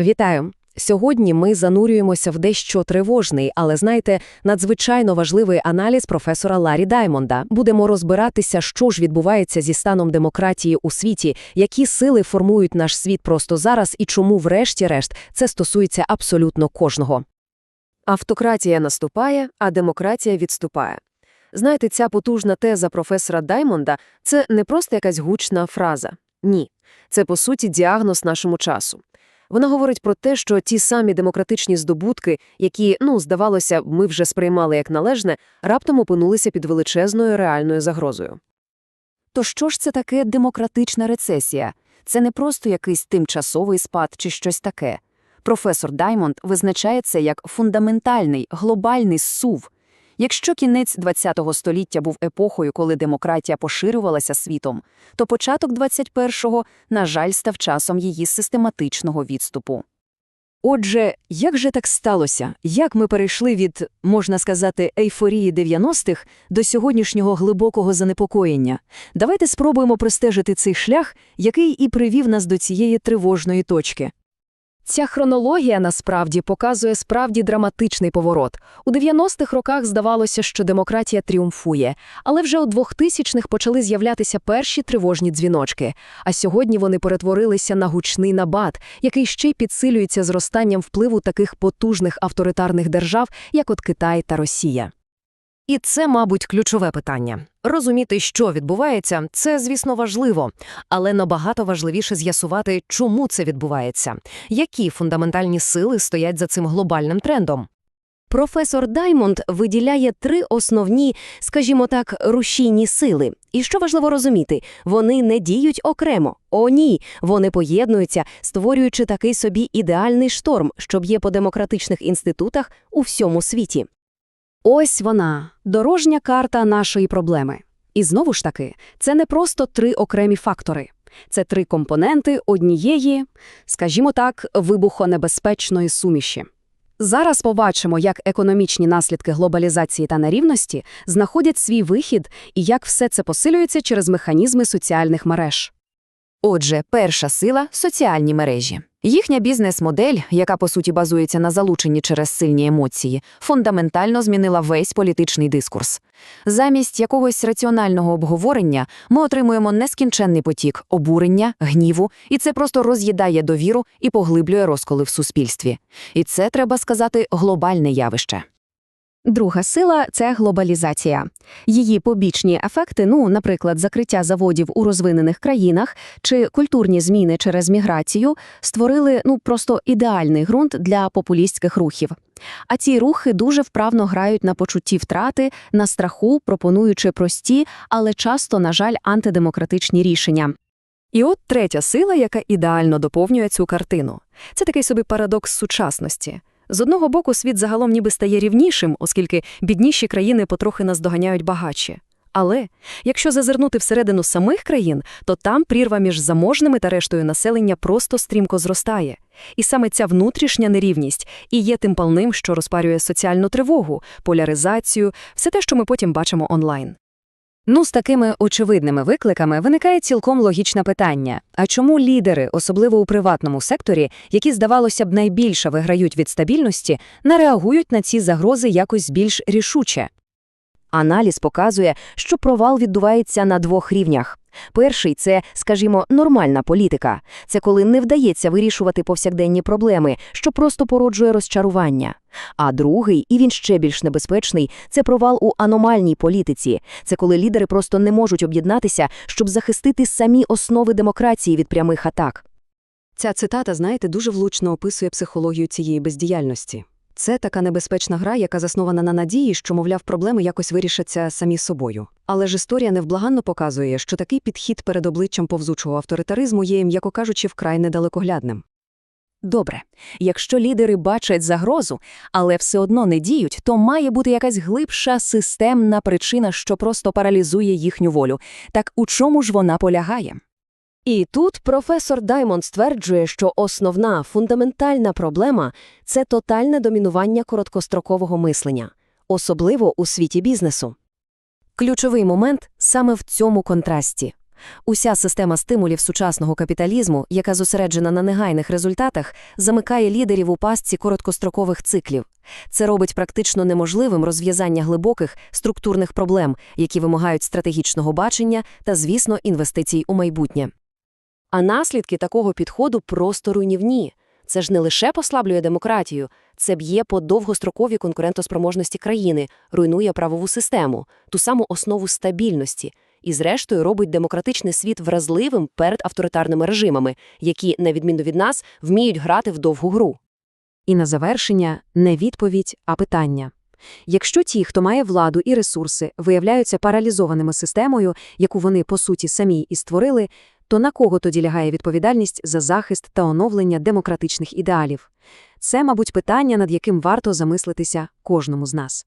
Вітаю! Сьогодні ми занурюємося в дещо тривожний, але знаєте, надзвичайно важливий аналіз професора Ларі Даймонда. Будемо розбиратися, що ж відбувається зі станом демократії у світі, які сили формують наш світ просто зараз і чому, врешті-решт, це стосується абсолютно кожного. Автократія наступає, а демократія відступає. Знаєте, ця потужна теза професора Даймонда – це не просто якась гучна фраза. Ні. Це, по суті, діагноз нашому часу. Вона говорить про те, що ті самі демократичні здобутки, які, ну, здавалося, ми вже сприймали як належне, раптом опинулися під величезною реальною загрозою. То що ж це таке демократична рецесія? Це не просто якийсь тимчасовий спад чи щось таке. Професор Даймонд визначає це як фундаментальний, глобальний сув. Якщо кінець ХХ століття був епохою, коли демократія поширювалася світом, то початок 21-го, на жаль, став часом її систематичного відступу. Отже, як же так сталося? Як ми перейшли від, можна сказати, ейфорії 90-х до сьогоднішнього глибокого занепокоєння? Давайте спробуємо простежити цей шлях, який і привів нас до цієї тривожної точки. Ця хронологія насправді показує справді драматичний поворот. У 90-х роках здавалося, що демократія тріумфує, але вже у 2000-х почали з'являтися перші тривожні дзвіночки, а сьогодні вони перетворилися на гучний набат, який ще й підсилюється зростанням впливу таких потужних авторитарних держав, як от Китай та Росія. І це, мабуть, ключове питання. Розуміти, що відбувається, це, звісно, важливо, але набагато важливіше з'ясувати, чому це відбувається, які фундаментальні сили стоять за цим глобальним трендом. Професор Даймонд виділяє три основні, скажімо так, рушійні сили. І що важливо розуміти, вони не діють окремо. О, ні, вони поєднуються, створюючи такий собі ідеальний шторм, що б'є по демократичних інститутах у всьому світі. Ось вона, дорожня карта нашої проблеми. І знову ж таки, це не просто три окремі фактори. Це три компоненти однієї, скажімо так, вибухонебезпечної суміші. Зараз побачимо, як економічні наслідки глобалізації та нерівності знаходять свій вихід і як все це посилюється через механізми соціальних мереж. Отже, перша сила соціальні мережі. Їхня бізнес-модель, яка по суті базується на залученні через сильні емоції, фундаментально змінила весь політичний дискурс. Замість якогось раціонального обговорення ми отримуємо нескінченний потік обурення, гніву, і це просто роз'їдає довіру і поглиблює розколи в суспільстві. І це треба сказати глобальне явище. Друга сила це глобалізація. Її побічні ефекти, ну, наприклад, закриття заводів у розвинених країнах чи культурні зміни через міграцію, створили ну просто ідеальний ґрунт для популістських рухів. А ці рухи дуже вправно грають на почутті втрати, на страху, пропонуючи прості, але часто, на жаль, антидемократичні рішення. І от третя сила, яка ідеально доповнює цю картину. Це такий собі парадокс сучасності. З одного боку, світ загалом ніби стає рівнішим, оскільки бідніші країни потрохи наздоганяють багатші. Але якщо зазирнути всередину самих країн, то там прірва між заможними та рештою населення просто стрімко зростає. І саме ця внутрішня нерівність і є тим палним, що розпарює соціальну тривогу, поляризацію, все те, що ми потім бачимо онлайн. Ну, з такими очевидними викликами виникає цілком логічне питання: а чому лідери, особливо у приватному секторі, які, здавалося б, найбільше виграють від стабільності, не реагують на ці загрози якось більш рішуче? Аналіз показує, що провал відбувається на двох рівнях. Перший це, скажімо, нормальна політика. Це коли не вдається вирішувати повсякденні проблеми, що просто породжує розчарування. А другий, і він ще більш небезпечний, це провал у аномальній політиці. Це коли лідери просто не можуть об'єднатися, щоб захистити самі основи демократії від прямих атак. Ця цитата, знаєте, дуже влучно описує психологію цієї бездіяльності. Це така небезпечна гра, яка заснована на надії, що, мовляв, проблеми якось вирішаться самі собою. Але ж історія невблаганно показує, що такий підхід перед обличчям повзучого авторитаризму є, м'яко кажучи, вкрай недалекоглядним. Добре, якщо лідери бачать загрозу, але все одно не діють, то має бути якась глибша системна причина, що просто паралізує їхню волю. Так у чому ж вона полягає? І тут професор Даймонд стверджує, що основна фундаментальна проблема це тотальне домінування короткострокового мислення, особливо у світі бізнесу. Ключовий момент саме в цьому контрасті. Уся система стимулів сучасного капіталізму, яка зосереджена на негайних результатах, замикає лідерів у пастці короткострокових циклів. Це робить практично неможливим розв'язання глибоких структурних проблем, які вимагають стратегічного бачення та, звісно, інвестицій у майбутнє. А наслідки такого підходу просто руйнівні. Це ж не лише послаблює демократію, це б'є по довгостроковій конкурентоспроможності країни, руйнує правову систему, ту саму основу стабільності і, зрештою, робить демократичний світ вразливим перед авторитарними режимами, які, на відміну від нас, вміють грати в довгу гру. І на завершення не відповідь, а питання. Якщо ті, хто має владу і ресурси, виявляються паралізованими системою, яку вони, по суті, самі і створили, то на кого тоді лягає відповідальність за захист та оновлення демократичних ідеалів? Це, мабуть, питання, над яким варто замислитися кожному з нас.